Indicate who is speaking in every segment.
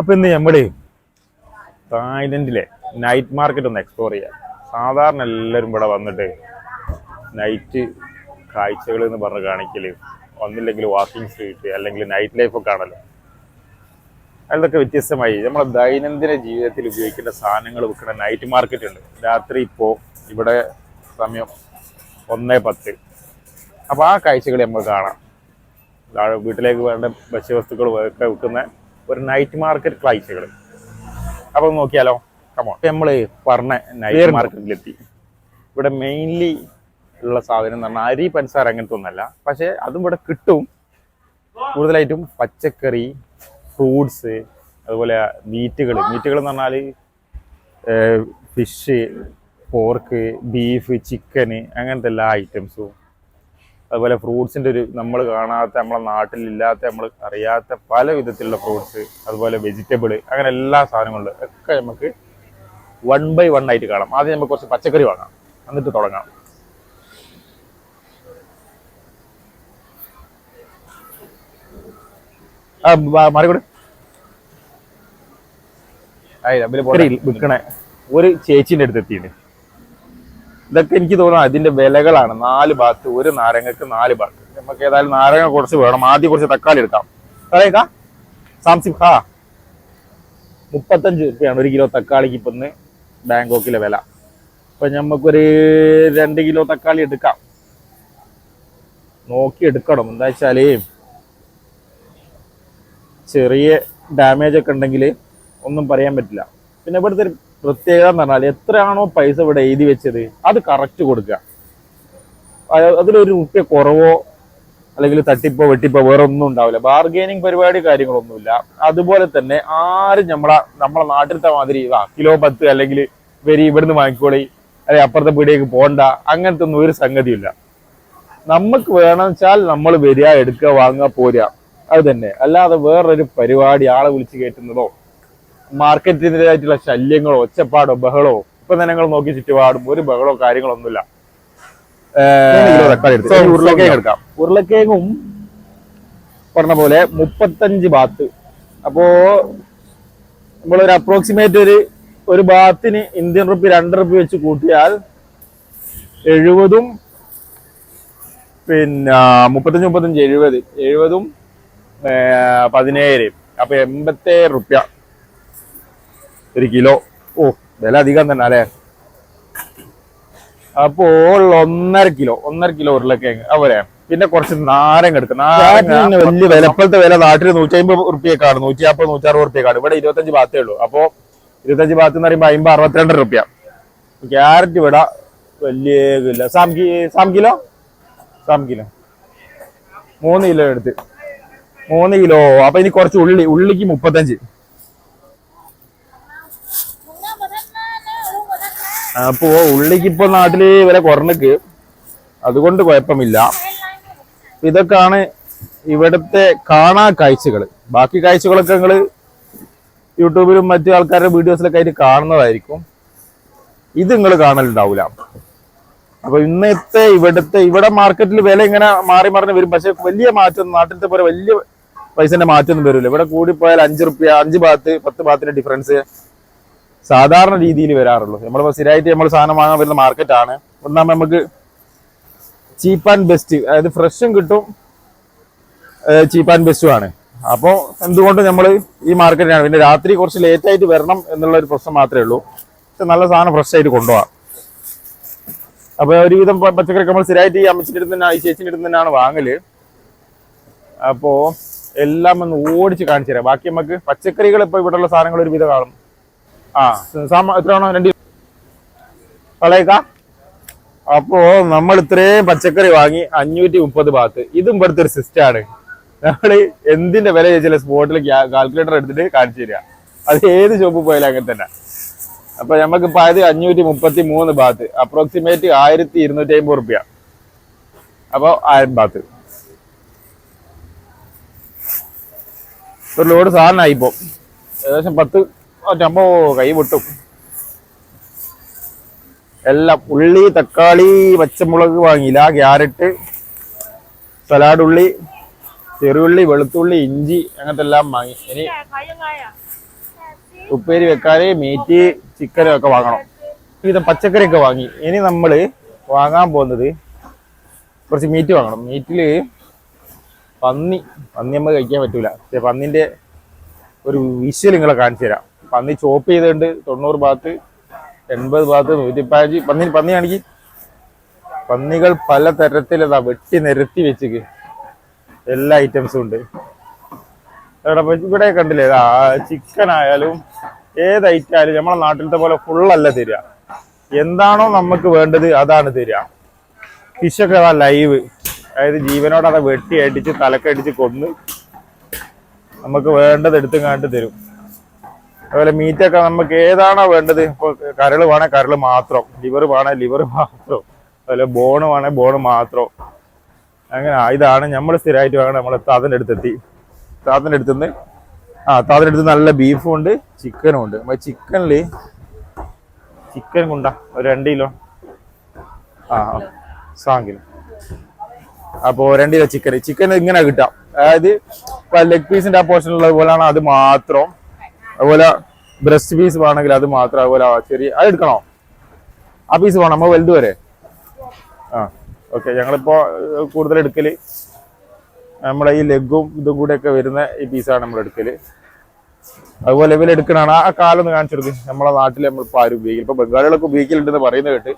Speaker 1: അപ്പൊ ഇന്ന് നമ്മുടെ തായ്ലൻഡിലെ നൈറ്റ് മാർക്കറ്റ് ഒന്ന് എക്സ്പ്ലോർ ചെയ്യാം. സാധാരണ എല്ലാവരും ഇവിടെ വന്നിട്ട് നൈറ്റ് കാഴ്ചകൾ എന്ന് പറഞ്ഞ് കാണിക്കൽ ഒന്നില്ലെങ്കിൽ വാക്കിംഗ് സ്ട്രീറ്റ് അല്ലെങ്കിൽ നൈറ്റ് ലൈഫ് ഒക്കെ ആണല്ലോ. അതൊക്കെ വ്യത്യസ്തമായി. നമ്മളെ ദൈനംദിന ജീവിതത്തിൽ ഉപയോഗിക്കേണ്ട സാധനങ്ങൾ വിൽക്കുന്ന നൈറ്റ് മാർക്കറ്റ് ഉണ്ട്. രാത്രി ഇപ്പോൾ ഇവിടെ സമയം ഒന്നേ പത്ത്. അപ്പോൾ ആ കാഴ്ചകൾ നമ്മൾ കാണാം. വീട്ടിലേക്ക് വേണ്ട ഭക്ഷ്യവസ്തുക്കൾ ഒക്കെ വിൽക്കുന്ന ഒരു നൈറ്റ് മാർക്കറ്റ് ക്ലൈസുകൾ അപ്പോൾ നോക്കിയാലോ? കമോ നമ്മൾ പറഞ്ഞ നൈറ്റ് മാർക്കറ്റിലെത്തി ഇവിടെ മെയിൻലി ഉള്ള സാധനം എന്ന് പറഞ്ഞാൽ അരി പഞ്ചസാര അങ്ങനത്തെ ഒന്നല്ല. പക്ഷേ അതും ഇവിടെ കിട്ടും. കൂടുതലായിട്ടും പച്ചക്കറി ഫ്രൂട്ട്സ് അതുപോലെ മീറ്റുകൾ മീറ്റുകൾ എന്ന് പറഞ്ഞാൽ ഫിഷ് പോർക്ക് ബീഫ് ചിക്കന് അങ്ങനത്തെ എല്ലാ ഐറ്റംസും അതുപോലെ ഫ്രൂട്ട്സിന്റെ ഒരു നമ്മൾ കാണാത്ത നമ്മളെ നാട്ടിലില്ലാത്ത നമ്മൾ അറിയാത്ത പല വിധത്തിലുള്ള ഫ്രൂട്ട്സ് അതുപോലെ വെജിറ്റബിൾ അങ്ങനെ എല്ലാ സാധനങ്ങളും ഒക്കെ നമുക്ക് വൺ ബൈ വൺ ആയിട്ട് കാണാം. ആദ്യം നമുക്ക് കുറച്ച് പച്ചക്കറി വാങ്ങാം. എന്നിട്ട് തുടങ്ങാം. മാറിക്കൂടെ. വിൽക്കണ. ഒരു ചേച്ചിന്റെ അടുത്ത് എത്തിയിട്ടുണ്ട്. ഇതൊക്കെ എനിക്ക് തോന്നുന്നു അതിന്റെ വിലകളാണ്. നാല് ഭാഗത്ത് ഒരു നാരങ്ങക്ക് നാല് ഭാഗത്ത്. നമുക്ക് ഏതായാലും നാരങ്ങ കുറച്ച് വേണം. ആദ്യം കുറച്ച് തക്കാളി എടുക്കാം. കളയേക്കാ സാംസിം ഹാ മുപ്പത്തഞ്ച് രൂപയാണ് ഒരു കിലോ തക്കാളിക്ക് ഇപ്പൊ ബാങ്കോക്കിലെ വില. അപ്പൊ നമുക്കൊരു രണ്ട് കിലോ തക്കാളി എടുക്കാം. നോക്കി എടുക്കണം. എന്താ വെച്ചാൽ ചെറിയ ഡാമേജ് ഒക്കെ ഉണ്ടെങ്കിൽ ഒന്നും പറയാൻ പറ്റില്ല. പിന്നെ ഇവിടുത്തെ പ്രത്യേകത എന്ന് പറഞ്ഞാൽ എത്രയാണോ പൈസ ഇവിടെ എഴുതി വെച്ചത് അത് കറക്റ്റ് കൊടുക്കുക. അതിലൊരു റുപ്യ കുറവോ അല്ലെങ്കിൽ തട്ടിപ്പോ വെട്ടിപ്പോ വേറെ ഒന്നും ഉണ്ടാവില്ല. ബാർഗെയിനിങ് പരിപാടി കാര്യങ്ങളൊന്നുമില്ല. അതുപോലെ തന്നെ ആരും നമ്മളെ നമ്മളെ നാട്ടിലത്തെ മാതിരി ആ കിലോ പത്ത് അല്ലെങ്കിൽ വരി ഇവിടുന്ന് വാങ്ങിക്കോളി അല്ലെങ്കിൽ അപ്പുറത്തെ പീടിയേക്ക് പോണ്ട അങ്ങനത്തെ ഒന്നും ഒരു സംഗതിയില്ല. നമുക്ക് വേണമെന്ന് വെച്ചാൽ നമ്മൾ വരിക എടുക്കുക വാങ്ങുക പോരുക. അത് തന്നെ. അല്ലാതെ വേറൊരു പരിപാടി ആളെ വിളിച്ച് കയറ്റുന്നതോ മാർക്കറ്റിന്റെതായിട്ടുള്ള ശല്യങ്ങളോ ഒച്ചപ്പാടോ ബഹളോ ഇപ്പൊ തന്നെ ഞങ്ങൾ നോക്കി ചുറ്റുപാടും ഒരു ബഹളോ കാര്യങ്ങളോ ഒന്നുമില്ല ഉരുളക്കേങ്ങ് എടുക്കാം. ഉരുളക്കേങ്ങും പറഞ്ഞ പോലെ മുപ്പത്തഞ്ച് ബാത്ത്. അപ്പോ നമ്മളൊരു അപ്രോക്സിമേറ്റ് ഒരു ഒരു ബാത്തിന് ഇന്ത്യൻ റുപ്പി രണ്ട് റുപ്പി വെച്ച് കൂട്ടിയാൽ എഴുപതും പിന്നെ മുപ്പത്തഞ്ച് മുപ്പത്തഞ്ച് എഴുപത്. എഴുപതും പതിനേഴ്. അപ്പൊ എൺപത്തേഴ് റുപ്യ. ഒരു കിലോ. ഓ വില അധികം തന്നെ അല്ലേ? അപ്പോൾ ഒന്നര കിലോ ഒന്നര കിലോ ഉരുളക്കിഴങ്ങ്. അവരെ പിന്നെ കുറച്ച് നാരങ്ങ എടുക്കും. നാരങ്ങ വലിയ വില. ഇപ്പോഴത്തെ വില നാട്ടിൽ നൂറ്റി അമ്പത് റുപ്യക്കാണ് നൂറ്റി അമ്പത് നൂറ്റി അറുപത് റുപ്യക്കാണ് ഇവിടെ ഇരുപത്തഞ്ച് ബാത്തേ ഉള്ളൂ. അപ്പോ ഇരുപത്തഞ്ച് ഭാഗത്ത് എന്ന് പറയുമ്പോൾ അമ്പത് അറുപത്തിരണ്ട് റുപ്യ ക്യാരറ്റ് ഇവിടെ വലിയ കിലോ സാം സാം കിലോ? സാം കിലോ. മൂന്ന് കിലോ എടുത്ത്. മൂന്ന് കിലോ. അപ്പൊ ഇനി കുറച്ച് ഉള്ളി ഉള്ളിക്ക് മുപ്പത്തഞ്ച്. അപ്പോ ഉള്ളിക്ക് ഇപ്പൊ നാട്ടിൽ വില കുറഞ്ഞക്ക് അതുകൊണ്ട് കുഴപ്പമില്ല. ഇതൊക്കെയാണ് ഇവിടുത്തെ കാണാ കാഴ്ചകൾ ബാക്കി കാഴ്ചകളൊക്കെ നിങ്ങൾ യൂട്യൂബിലും മറ്റു ആൾക്കാരുടെ വീഡിയോസിലൊക്കെ ആയിട്ട് കാണുന്നതായിരിക്കും. ഇത് നിങ്ങൾ കാണലുണ്ടാവില്ല അപ്പൊ ഇന്നത്തെ ഇവിടുത്തെ ഇവിടെ മാർക്കറ്റിൽ വില ഇങ്ങനെ മാറി മറിഞ്ഞ് വരും. പക്ഷെ വലിയ മാറ്റം നാട്ടിലത്തെ പോലെ വലിയ പൈസന്റെ മാറ്റമൊന്നും വരില്ല. ഇവിടെ കൂടിപ്പോയാൽ അഞ്ച് റുപ്യ അഞ്ച് ഭാഗത്ത് പത്ത് ഭാഗത്തിന്റെ ഡിഫറൻസ് സാധാരണ രീതിയിൽ വരാറുള്ളൂ. നമ്മൾ സ്ഥിരമായിട്ട് നമ്മൾ സാധനം വാങ്ങാൻ വരുന്ന മാർക്കറ്റാണ് ഒന്നാമത് നമുക്ക് ചീപ്പ് ആൻഡ് ബെസ്റ്റ് അതായത് ഫ്രഷും കിട്ടും ചീപ്പ് ആൻഡ് ബെസ്റ്റും ആണ്. അപ്പോൾ എന്തുകൊണ്ട് നമ്മൾ ഈ മാർക്കറ്റിനാണ് പിന്നെ രാത്രി കുറച്ച് ലേറ്റായിട്ട് വരണം എന്നുള്ള ഒരു പ്രശ്നം മാത്രമേ ഉള്ളൂ. പക്ഷെ നല്ല സാധനം ഫ്രഷ് ആയിട്ട് കൊണ്ടുപോകാം അപ്പോൾ ഒരുവിധം പച്ചക്കറി നമ്മൾ സ്ഥിരമായിട്ട് ഈ അമ്മച്ചിന്റെ അടുത്ത് തന്നെ ഈ ചേച്ചിന്റെ അടുത്ത് തന്നെയാണ് വാങ്ങൽ. അപ്പോ എല്ലാം ഒന്ന് ഓടിച്ച് കാണിച്ചു തരാം. ബാക്കി നമുക്ക് പച്ചക്കറികൾ ഇപ്പൊ ഇവിടെയുള്ള സാധനങ്ങൾ ഒരുവിധം കാണും. അപ്പോ നമ്മൾ ഇത്രയും പച്ചക്കറി വാങ്ങി അഞ്ഞൂറ്റി മുപ്പത് ഭാഗത്ത്. ഇതും ഇവിടുത്തെ ഒരു സിസ്റ്റം ആണ്. നമ്മൾ എന്തിന്റെ വില ചോദിച്ചാൽ സ്പോട്ടിൽ കാൽക്കുലേറ്റർ എടുത്തിട്ട് കാണിച്ചു തരിക അത് ഏത് ഷോപ്പ് പോയാലും അങ്ങനെ തന്നെ. അപ്പൊ നമുക്ക് അത് അഞ്ഞൂറ്റി മുപ്പത്തി മൂന്ന് ഭാഗത്ത്. അപ്രോക്സിമേറ്റ് ആയിരത്തി ഇരുന്നൂറ്റി അമ്പത് റുപ്യ. അപ്പൊ ആയിരം ഭാഗത്ത്. ഒരു ലോഡ് സാധനമായി ഇപ്പൊ ഏകദേശം പത്ത് അറ്റമ്പോ കൈ പൊട്ടും. എല്ലാം ഉള്ളി തക്കാളി പച്ചമുളക് വാങ്ങിയില്ല. ക്യാരറ്റ് സലാഡ് ഉള്ളി ചെറുള്ളി വെളുത്തുള്ളി ഇഞ്ചി അങ്ങനത്തെ എല്ലാം വാങ്ങി. ഇനി ഉപ്പേരി വെക്കാന് മീറ്റ് ചിക്കനും ഒക്കെ വാങ്ങണം. വിവിധം പച്ചക്കറിയൊക്കെ വാങ്ങി. ഇനി നമ്മൾ വാങ്ങാൻ പോകുന്നത് കുറച്ച് മീറ്റ് വാങ്ങണം. മീറ്റിൽ പന്നി പന്നി നമ്മൾ കഴിക്കാൻ പറ്റൂല. പന്നിന്റെ ഒരു വിശ്വൽ നിങ്ങളെ കാണിച്ചു തരാം. പന്നി ചോപ്പ് ചെയ്തുണ്ട് തൊണ്ണൂറ് ഭാഗത്ത് എൺപത് ഭാഗത്ത് നൂറ്റിപ്പതിനഞ്ച്. പന്നി പന്നി കാണിക്ക്. പന്നികൾ പല തരത്തിലതാ വെട്ടി നിരത്തി വെച്ചിക്ക്. എല്ലാ ഐറ്റംസും ഉണ്ട്. ഇവിടെ കണ്ടില്ലേ? ചിക്കൻ ആയാലും ഏത് ഐറ്റം ആയാലും നമ്മളെ നാട്ടിലത്തെ പോലെ ഫുള്ളല്ല തരിക. എന്താണോ നമുക്ക് വേണ്ടത് അതാണ് തരിക. ഫിഷൊക്കെ അതാ ലൈവ് അതായത് ജീവനോട് അതാ വെട്ടി അടിച്ച് തലക്കടിച്ച് കൊന്ന് നമുക്ക് വേണ്ടത് എടുത്തും കാണിട്ട് തരും. അതുപോലെ മീറ്റൊക്കെ നമുക്ക് ഏതാണോ വേണ്ടത്? ഇപ്പൊ കരൾ വേണേ കരൾ മാത്രം. ലിവർ വേണേ ലിവർ മാത്രം. അതുപോലെ ബോണ് വേണേ ബോണ് മാത്രം. അങ്ങനെ ഇതാണ് നമ്മൾ സ്ഥിരമായിട്ട് വാങ്ങണം നമ്മളെ താത്തന്റെ അടുത്തെത്തി. താത്തന്റെ അടുത്തുനിന്ന് ആ താത്തന്റെ അടുത്ത് നല്ല ബീഫും ഉണ്ട് ചിക്കനും ഉണ്ട്. അപ്പൊ ചിക്കനിൽ ചിക്കൻ കൊണ്ട ഒരു രണ്ട് കിലോ. ആ സാങ്കിലോ. അപ്പോ രണ്ട് കിലോ ചിക്കൻ ചിക്കൻ ഇങ്ങനെ കിട്ടാം. അതായത് ലെഗ് പീസിന്റെ ആ പോർഷൻ ഉള്ളത് പോലെയാണ് അത് മാത്രം. അതുപോലെ ബ്രസ്റ്റ് പീസ് വേണമെങ്കിൽ അത് മാത്രം അതുപോലെ ചെറിയ അത് എടുക്കണോ? ആ പീസ് വേണം? നമ്മൾ വലുത് വരെ? ആ ഓക്കെ ഞങ്ങളിപ്പോൾ കൂടുതൽ എടുക്കൽ നമ്മുടെ ഈ ലെഗും ഇതും കൂടെ ഒക്കെ വരുന്ന ഈ പീസാണ് നമ്മൾ എടുക്കൽ അതുപോലെ ഇവർ എടുക്കണാണ് ആ കാലൊന്ന് കാണിച്ചു കൊടുക്കും നമ്മളെ നാട്ടിൽ നമ്മൾ ഇപ്പൊ ആരും ഉപയോഗിക്കില്ല. ഇപ്പോൾ ബംഗാളികളൊക്കെ ഉപയോഗിക്കലുണ്ടെന്ന് പറയുന്നത് കേട്ട്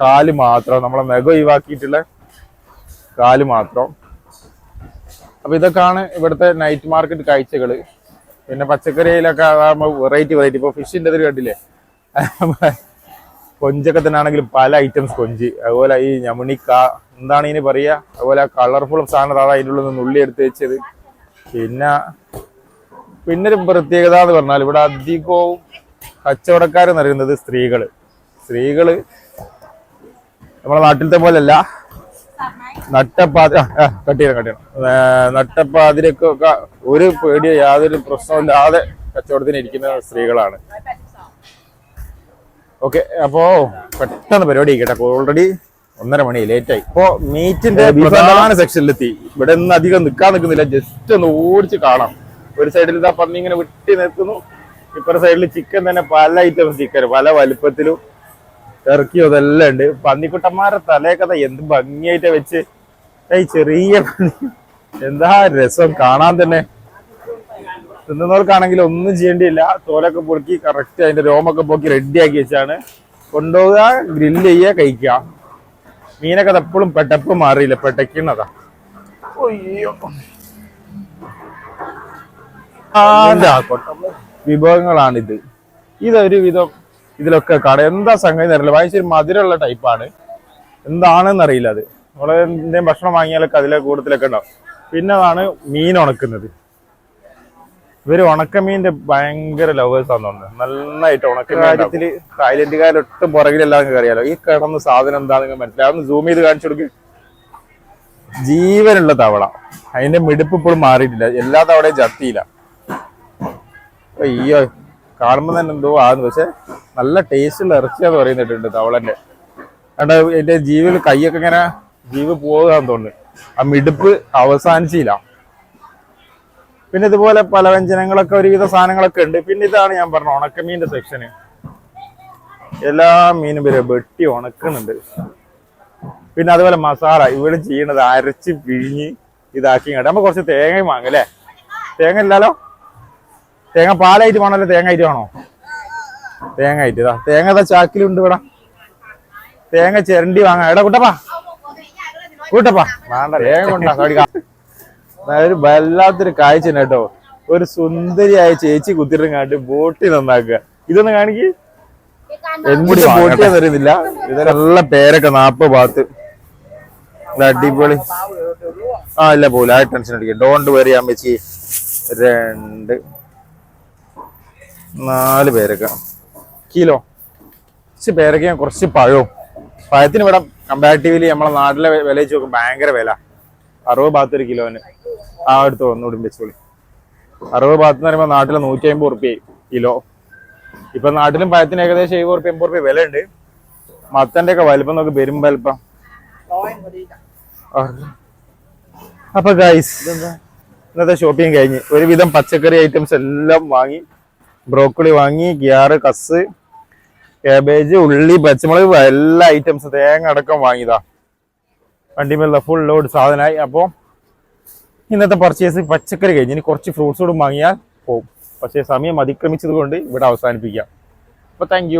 Speaker 1: കാൽ മാത്രം നമ്മളെ നഖ ഒഴിവാക്കിയിട്ടുള്ള കാൽ മാത്രം. അപ്പൊ ഇതൊക്കെയാണ് ഇവിടുത്തെ നൈറ്റ് മാർക്കറ്റ് കാഴ്ചകൾ. പിന്നെ പച്ചക്കറിയിലൊക്കെ വെറൈറ്റി വെറൈറ്റി ഇപ്പൊ ഫിഷിന്റെ ഇതിൽ കണ്ടില്ലേ? കൊഞ്ചൊക്കെ തന്നെ ആണെങ്കിലും പല ഐറ്റംസ് കൊഞ്ച്. അതുപോലെ ഈ ഞമണിക്ക എന്താണ് ഇതിന് പറയുക അതുപോലെ കളർഫുൾ സാധനം അതാ അതിന്റെ ഉള്ളിൽ നിന്ന് ഉള്ളി എടുത്ത് വെച്ചത്. പിന്നെ പിന്നെ ഒരു പ്രത്യേകത എന്ന് പറഞ്ഞാൽ ഇവിടെ അധികവും കച്ചവടക്കാരെന്ന് അറിയുന്നത് സ്ത്രീകൾ. സ്ത്രീകൾ നമ്മളെ നാട്ടിലത്തെ പോലെയല്ല നട്ടപ്പാതി കട്ട് ചെയ്യണം കട്ട് ചെയ്യണം. ഏ, നട്ടപ്പാതിരക്കൊക്കെ ഒരു പേടിയോ യാതൊരു പ്രശ്നമില്ലാതെ കച്ചവടത്തിന് ഇരിക്കുന്ന സ്ത്രീകളാണ്. ഓക്കെ അപ്പോ പെട്ടെന്ന് പരിപാടി കേട്ടോ. ഓൾറെഡി ഒന്നര മണി ലേറ്റ് ആയി ഇപ്പോ മീറ്റിന്റെ പ്രധാന സെക്ഷനിലെത്തി ഇവിടെ ഒന്നും അധികം നിൽക്കാൻ നിൽക്കുന്നില്ല. ജസ്റ്റ് ഒന്ന് ഓടിച്ച് കാണാം. ഒരു സൈഡിൽ ഇതാ പന്നി ഇങ്ങനെ വിട്ടി നിൽക്കുന്നു. ഇപ്പുറ സൈഡിൽ ചിക്കൻ തന്നെ പല ഐറ്റംസ് ചിക്കൻ പല വലുപ്പത്തിലും ഇറക്കിയോ അതെല്ലാം ഉണ്ട്. പന്നിക്കുട്ടന്മാരെ തലയൊക്കെ എന്ത് ഭംഗിയായിട്ട് വെച്ച്. ഈ ചെറിയ പന്നി. എന്താ രസം കാണാൻ തന്നെ. തിന്നുന്നവർക്കാണെങ്കിൽ ഒന്നും ചെയ്യേണ്ടിയില്ല. തോലൊക്കെ പൊറുക്കി കറക്റ്റ് അതിന്റെ രോമൊക്കെ പൊക്കി റെഡിയാക്കി വെച്ചാണ്. കൊണ്ടുപോവുക ഗ്രില്ല് ചെയ്യുക കഴിക്കുക. മീനൊക്കെ എപ്പോഴും പെട്ടപ്പ് മാറിയില്ല. ആ വിഭവങ്ങളാണിത്. ഇതൊരു വിധം ഇതിലൊക്കെ കട എന്താ സംഗതി അറിയില്ല. ഭയങ്കര മധുരമുള്ള ടൈപ്പാണ് എന്താണെന്ന് അറിയില്ല അത്. നമ്മളെ എന്തെങ്കിലും ഭക്ഷണം വാങ്ങിയാലൊക്കെ അതിലെ കൂടുതലൊക്കെ ഉണ്ടാവും. പിന്നെ അതാണ് മീൻ ഉണക്കുന്നത്. ഇവർ ഉണക്കമീന്റെ ഭയങ്കര ലവേഴ്സ് ആണെന്ന് തോന്നുന്നത് നന്നായിട്ട് ഉണക്ക കാര്യത്തിൽ തായ്ലൻഡുകാരൊട്ടും നിങ്ങൾക്ക് അറിയാലോ. ഈ കിടന്ന സാധനം എന്താണെന്ന് മനസ്സിലാവും സൂം ചെയ്ത് കാണിച്ചു കൊടുക്ക്. ജീവനുള്ള തവള. അതിന്റെ മിടുപ്പ് ഇപ്പോഴും മാറിയിട്ടില്ല. എല്ലാ തവളയും ചത്തിയില്ല. അയ്യോ. കാണുമ്പോൾ തന്നെ എന്തോ ആന്ന് പക്ഷെ നല്ല ടേസ്റ്റുള്ള ഇറച്ചിയാന്ന് പറയുന്നിട്ടുണ്ട് തവളന്റെ കണ്ട എന്റെ ജീവിൽ കൈയൊക്കെ ഇങ്ങനെ ജീവ് പോകാന്ന് തോന്നുന്നു. ആ മിടുപ്പ് അവസാനിച്ചില്ല. പിന്നെ ഇതുപോലെ പല വ്യഞ്ജനങ്ങളൊക്കെ ഒരുവിധ സാധനങ്ങളൊക്കെ ഉണ്ട്. പിന്നെ ഇതാണ് ഞാൻ പറഞ്ഞ ഉണക്കമീന്റെ സെക്ഷന് എല്ലാ മീനും വരെ വെട്ടി ഉണക്കുന്നുണ്ട്. പിന്നെ അതുപോലെ മസാല. ഇവിടെ ചെയ്യണത് അരച്ച് പിഴിഞ്ഞ് ഇതാക്കി ഇങ്ങോട്ട് നമ്മൾ കുറച്ച് തേങ്ങയും വാങ്ങും അല്ലേ? തേങ്ങ ഇല്ലല്ലോ തേങ്ങ പാലായിട്ട് വേണമല്ലോ തേങ്ങ ആയിട്ട് വേണോ? തേങ്ങ ആയിട്ട് ഇതാ തേങ്ങ ഇതാ ചാക്കിലുണ്ട് ഇവിടെ. തേങ്ങ ചിരണ്ടി വാങ്ങാം. എടാ കുട്ടപ്പാ. കൂട്ടപ്പാ. വേണ്ട തേങ്ങ കൊണ്ടാ കടിക്കാ ഒരു വല്ലാത്തൊരു കാഴ്ച കേട്ടോ. ഒരു സുന്ദരിയായ ചേച്ചി കുത്തിരുങ്ങാണ്ട് ബോട്ടി നന്നാക്കുക. ഇതൊന്ന് കാണിക്ക്. എന്തിട്ട് ബോട്ടി തരുന്നില്ല ഇതെല്ല പേരൊക്കെ നാപ്പ് ഭാഗത്ത്. അടിപൊളി. ആ ഇല്ല പോലെ. ആ ടെൻഷൻ അടിക്കും. ഡോണ്ട് വെറി അമ്മച്ചി. രണ്ട്. നാല് പേരക്ക. കിലോ? കുറച്ച് പേരക്ക കുറച്ച് പഴവും. പഴത്തിന് ഇവിടെ കമ്പാരിറ്റീവ്ലി നമ്മളെ നാട്ടിലെ വില വെച്ച് നോക്കും ഭയങ്കര വില. അറുപത് ഭാഗത്ത് ഒരു കിലോന്. ആ എടുത്ത് ഒന്നുകൂടി വെച്ചോളി. അറുപത് ഭാഗത്ത് എന്ന് പറയുമ്പോൾ നാട്ടിൽ നൂറ്റി അമ്പത് റുപ്യ കിലോ. ഇപ്പൊ നാട്ടിലും പഴത്തിന് ഏകദേശം എഴുപത് റുപ്യ എൺപത് റുപ്യ വില ഉണ്ട് മത്തന്റെ ഒക്കെ വലിപ്പം നോക്കി പെരും വലിപ്പം. അപ്പൊ ഗൈസ് ഇന്നത്തെ ഷോപ്പിംഗ് കഴിഞ്ഞ്. ഒരുവിധം പച്ചക്കറി ഐറ്റംസ് എല്ലാം വാങ്ങി. ബ്രോക്കോളി വാങ്ങി ഗിയാറ് കസ് കാബേജ് ഉള്ളി പച്ചമുളക് എല്ലാ ഐറ്റംസ് തേങ്ങ അടക്കം വാങ്ങിയതാ. വണ്ടിമേലുള്ള ഫുൾ ലോഡ് സാധനമായി. അപ്പോൾ ഇന്നത്തെ പർച്ചേസ് പച്ചക്കറി കഴിഞ്ഞ്. ഇനി കുറച്ച് ഫ്രൂട്ട്സ് കൂടെ വാങ്ങിയാൽ പോകും പക്ഷേ സമയം അതിക്രമിച്ചത് കൊണ്ട് ഇവിടെ അവസാനിപ്പിക്കാം. അപ്പോൾ താങ്ക്